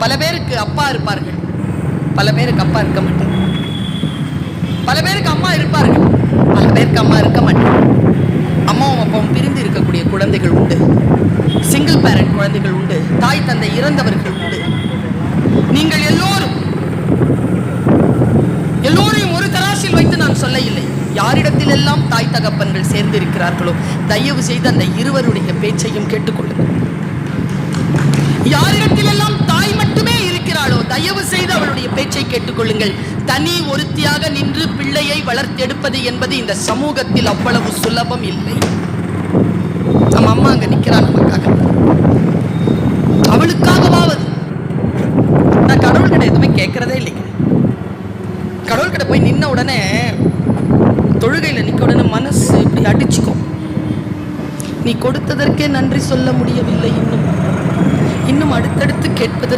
பல பேருக்கு அப்பா இருப்பார்கள். பல பேருக்கு அப்பா இருக்க மாட்டார். பல பேருக்கு அம்மா இருப்பார்கள். பல பேருக்கு அம்மா இருக்க மாட்டார். அம்மாவும் அப்பாவும் பிரிந்து இருக்கக்கூடிய குழந்தைகள் உண்டு. சிங்கிள் பேரண்ட் குழந்தைகள் உண்டு. தாய் தந்தை இறந்தவர்கள் உண்டு. நீங்கள் எல்லோரும் எல்லோரையும் ஒரு தராசில் வைத்து நான் சொல்ல இல்லை யாரிடத்தில் எல்லாம் தாய் தகப்பன்கள் சேர்ந்து இருக்கிறார்களோ தயவு செய்து அந்த இருவருடைய பேச்சையும் கேட்டுக்கொள்ளுங்கள். யாரிடத்தில் எல்லாம் தயவு பேச்சை கேட்டுக்கொள்ளுங்கள். தனி ஒருத்தியாக நின்று பிள்ளையை வளர்த்தெடுப்பது என்பது இந்த சமூகத்தில் அவ்வளவு சுலபம் இல்லை. நம்ம அம்மா அங்க நிக்கிறா நமக்காக. அவளுக்காகவாவது. நான் கடவுள் கடவுள்கிட்ட எதுவுமே கேட்கறதே இல்லைங்க. கடவுள் கடவுள்கிட்ட போய் நின்ன உடனே தொழுகையில் நிற்க உடனே மனசு இப்படி அடிச்சுக்கும். நீ கொடுத்ததற்கே நன்றி சொல்ல முடியவில்லை இன்னும். இன்னும் அடுத்தடுத்து கேட்பதற்கு